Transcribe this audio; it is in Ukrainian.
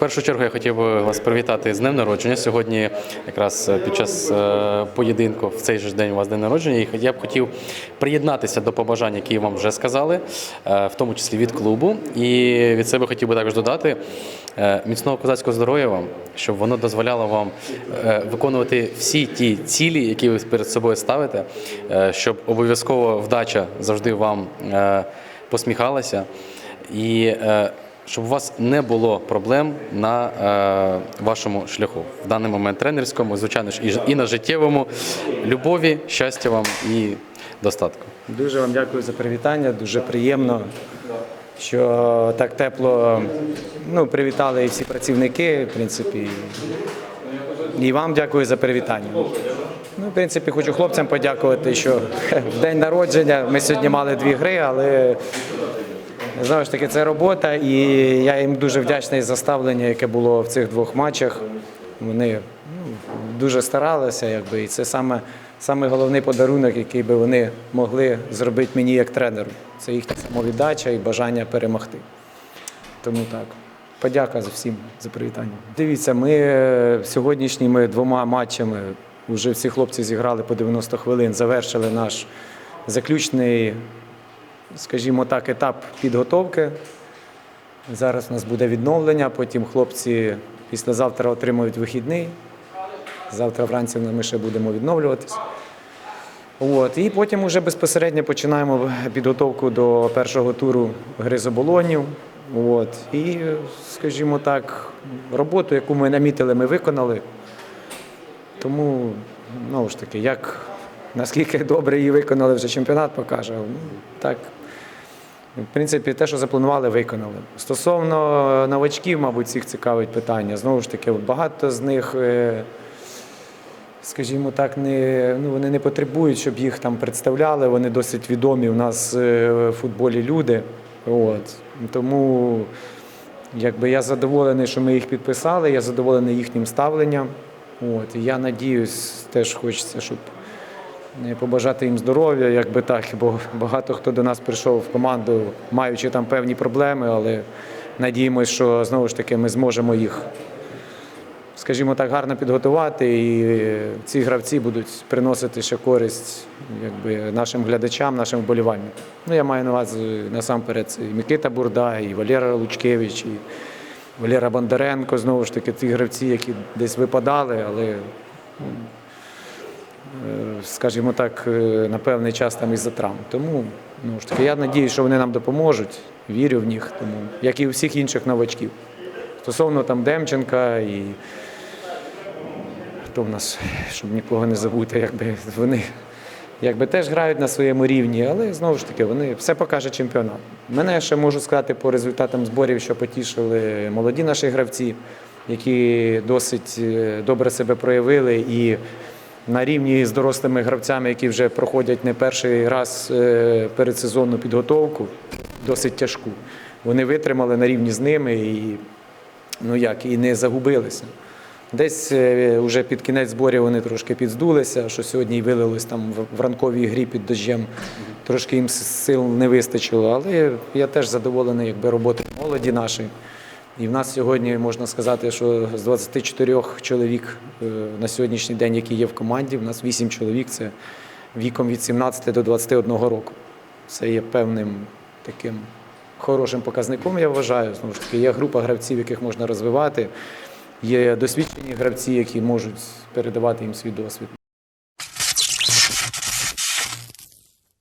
В першу чергу я хотів би вас привітати з днем народження. Сьогодні, якраз е, під час е, поєдинку, в цей же день у вас день народження. І я б хотів приєднатися до побажань, які вам вже сказали, е, в тому числі від клубу. І від себе хотів би також додати міцного козацького здоров'я вам, щоб воно дозволяло вам виконувати всі ті цілі, які ви перед собою ставите, щоб обов'язково вдача завжди вам посміхалася. І щоб у вас не було проблем на е, вашому шляху в даний момент тренерському, звичайно ж, і, і на життєвому любові, щастя вам і достатку. Дуже вам дякую за привітання. Дуже приємно, що так тепло ну, привітали і всі працівники, в принципі. І вам дякую за привітання. Ну, в принципі, хочу хлопцям подякувати, що в день народження ми сьогодні мали дві гри, але знову ж таки це робота, і я їм дуже вдячний за ставлення, яке було в цих двох матчах. Вони ну, дуже старалися, якби, і це саме, саме головний подарунок, який би вони могли зробити мені як тренеру. Це їхня самовіддача і бажання перемогти. Тому так. Подяка за всім за привітання. Дивіться, ми е, сьогоднішніми двома матчами вже всі хлопці зіграли по 90 хвилин, завершили наш заключний, скажімо так, етап підготовки. Зараз у нас буде відновлення, потім хлопці післязавтра отримують вихідний. Завтра вранці ми ще будемо відновлюватись. От, і потім вже безпосередньо починаємо підготовку до першого туру гри з оболонів. От, і, скажімо так, роботу, яку ми намітили, ми виконали. Тому, знову ж таки, як наскільки добре її виконали, вже чемпіонат покаже. Ну, так, в принципі, те, що запланували, виконали. Стосовно новачків, мабуть, всіх цікавить питання. Знову ж таки, багато з них, е, скажімо так, не, ну, вони не потребують, щоб їх там представляли. Вони досить відомі у нас е, в футболі люди. От. Тому якби я задоволений, що ми їх підписали, я задоволений їхнім ставленням. От. І я надіюсь, теж хочеться, щоб е, побажати їм здоров'я, якби так, бо багато хто до нас прийшов в команду, маючи там певні проблеми, але надіємося, що знову ж таки ми зможемо їх, скажімо так, гарно підготувати, і ці гравці будуть приносити ще користь якби, нашим глядачам, нашим вболівальникам. Ну, я маю на увазі насамперед і Микита Бурда, і Валера Лучкевич, і Валера Бондаренко, знову ж таки, ті гравці, які десь випадали, але Е, скажімо так, е, на певний час там із-за травм. Тому ну ж таки, я надіюсь, що вони нам допоможуть. Вірю в них, тому як і у всіх інших новачків. Стосовно там Демченка і хто в нас, щоб нікого не забути, якби вони якби теж грають на своєму рівні, але знову ж таки вони все покаже чемпіонат. Мене ще можу сказати по результатам зборів, що потішили молоді наші гравці, які досить е, добре себе проявили і на рівні з дорослими гравцями, які вже проходять не перший раз е, передсезонну підготовку, досить тяжку. Вони витримали на рівні з ними і ну як, і не загубилися. Десь вже під кінець зборів вони трошки підздулися, що сьогодні й вилилось там в- ранковій грі під дощем. Трошки їм сил не вистачило, але я теж задоволений якби, роботою молоді нашої. І в нас сьогодні можна сказати, що з 24 чоловік е, на сьогоднішній день, які є в команді, в нас 8 чоловік це віком від 17 до 21 року. Це є певним таким хорошим показником, я вважаю. Знову ж таки, є група гравців, яких можна розвивати. Є досвідчені гравці, які можуть передавати їм свій досвід.